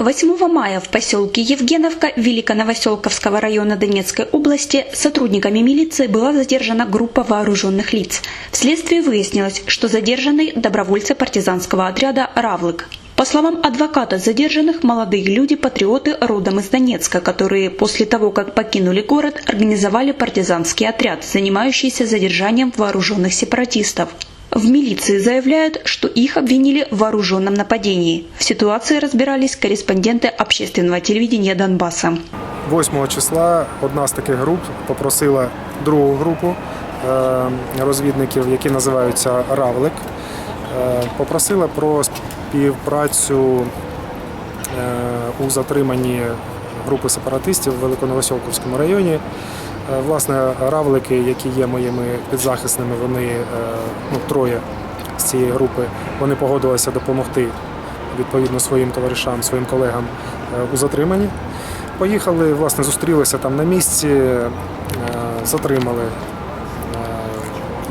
8 мая в поселке Евгеновка Великоновоселковского района Донецкой области сотрудниками милиции была задержана группа вооруженных лиц. Вследствие выяснилось, что задержаны добровольцы партизанского отряда «Равлык». По словам адвоката задержанных, молодые люди-патриоты родом из Донецка, которые после того, как покинули город, организовали партизанский отряд, занимающийся задержанием вооруженных сепаратистов. В милиции заявляют, что их обвинили в вооруженном нападении. В ситуации разбирались корреспонденты общественного телевидения Донбасса. 8 числа одна з таких груп попросила другу групу е, розвідників, які називаються Равлик, е, попросила про співпрацю е, у затриманні групи сепаратистів в Великоновосьолковському районі. Е, Власне, равлики, які є моїми підзахисними, вони е, ну, троє з цієї групи, вони погодилися допомогти відповідно своїм товаришам, своїм колегам е, у затриманні. Поїхали, власне, зустрілися там на місці, затримали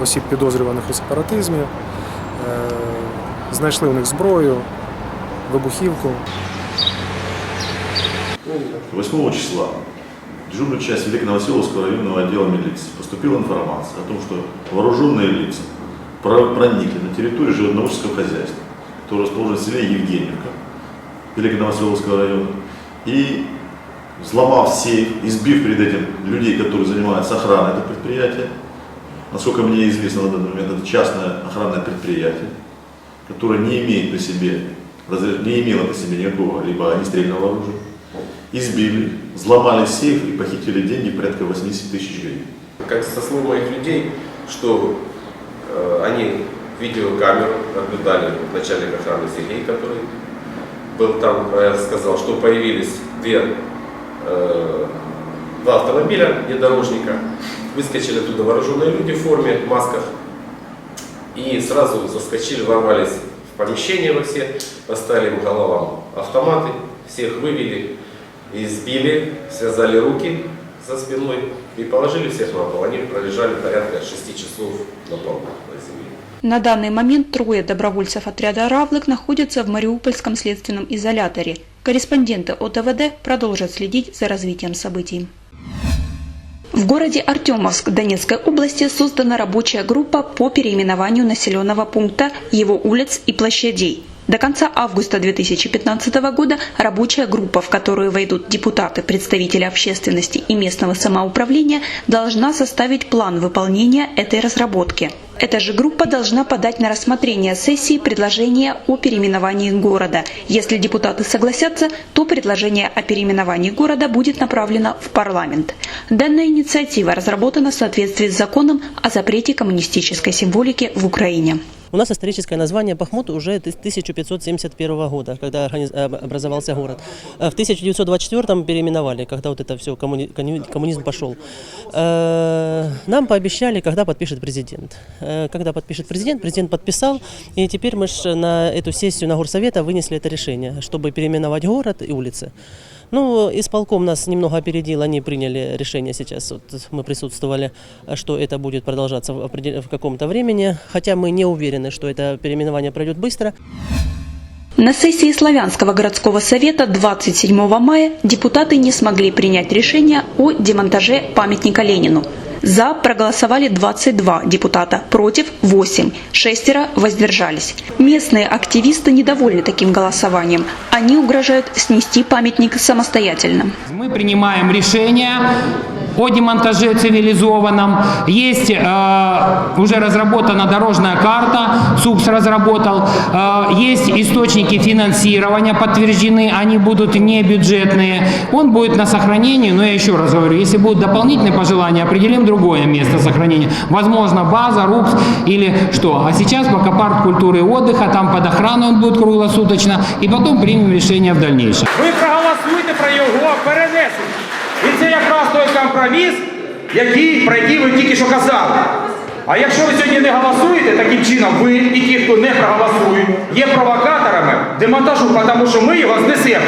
осіб підозрюваних у сепаратизмі, знайшли у них зброю, вибухівку. 8 числа в дежурную часть Великоновоселовского районного отдела милиции поступила информация о том, что вооруженные лица про- проникли на территорию животноводческого хозяйства, которое расположено в селе Евгеньевка Великоновоселовского района, и взломав сейф, избив перед этим людей, которые занимаются охраной этого предприятия, насколько мне известно на данный момент, это частное охранное предприятие, которое не имеет при себе, не имело при себе никакого либо огнестрельного оружия, избили, взломали сейф и похитили деньги порядка 80 тысяч гривен. как со слов моих людей, что э, они видеокамеру наблюдали начальник охраны Сергей, который был там, э, сказал, что появились две, э, два автомобиля внедорожника, выскочили оттуда вооруженные люди в форме, в масках, и сразу заскочили, ворвались в помещение во все, поставили им головам автоматы, всех вывели, избили, связали руки за спиной и положили всех на пол. Они пролежали порядка 6 часов на полу на земле. На данный момент трое добровольцев отряда «Равлык» находятся в Мариупольском следственном изоляторе. Корреспонденты ОТВД продолжат следить за развитием событий. В городе Артемовск Донецкой области создана рабочая группа по переименованию населенного пункта, его улиц и площадей. До конца августа 2015 года рабочая группа, в которую войдут депутаты, представители общественности и местного самоуправления, должна составить план выполнения этой разработки. Эта же группа должна подать на рассмотрение сессии предложение о переименовании города. Если депутаты согласятся, то предложение о переименовании города будет направлено в парламент. Данная инициатива разработана в соответствии с законом о запрете коммунистической символики в Украине. У нас историческое название Бахмут уже тыс- 1571 года, когда э, образовался город. Э, В 1924 переименовали, когда вот это все коммунизм пошел. Э, Нам пообещали, когда подпишет президент. Когда подпишет президент, президент подписал, и теперь мы ж на эту сессию на горсовета вынесли это решение, чтобы переименовать город и улицы. Ну, исполком нас немного опередил, они приняли решение сейчас, вот мы присутствовали, что это будет продолжаться в, определ- в каком-то времени, хотя мы не уверены, что это переименование пройдет быстро. На сессии Славянского городского совета 27 мая депутаты не смогли принять решение о демонтаже памятника Ленину. За проголосовали 22 депутата, против 8, шестеро воздержались. Местные активисты недовольны таким голосованием. Они угрожают снести памятник самостоятельно. Мы принимаем решение о демонтаже цивилизованном. Есть э, уже разработана дорожная карта, СУКС разработал. Э, есть источники финансирования подтверждены, они будут не бюджетные. Он будет на сохранении, но я еще раз говорю, если будут дополнительные пожелания, определим другое место сохранения. Возможно, база, РУКС или что. А сейчас пока парк культуры и отдыха, там под охраной он будет круглосуточно, и потом примем решение в дальнейшем. Ви проголосуйте про його перенесення. І це якраз той компроміс, який, про який ви тільки що казали. А якщо ви сьогодні не голосуєте таким чином, ви і ті, хто не проголосують, є провокаторами демонтажу, тому що ми його знесемо.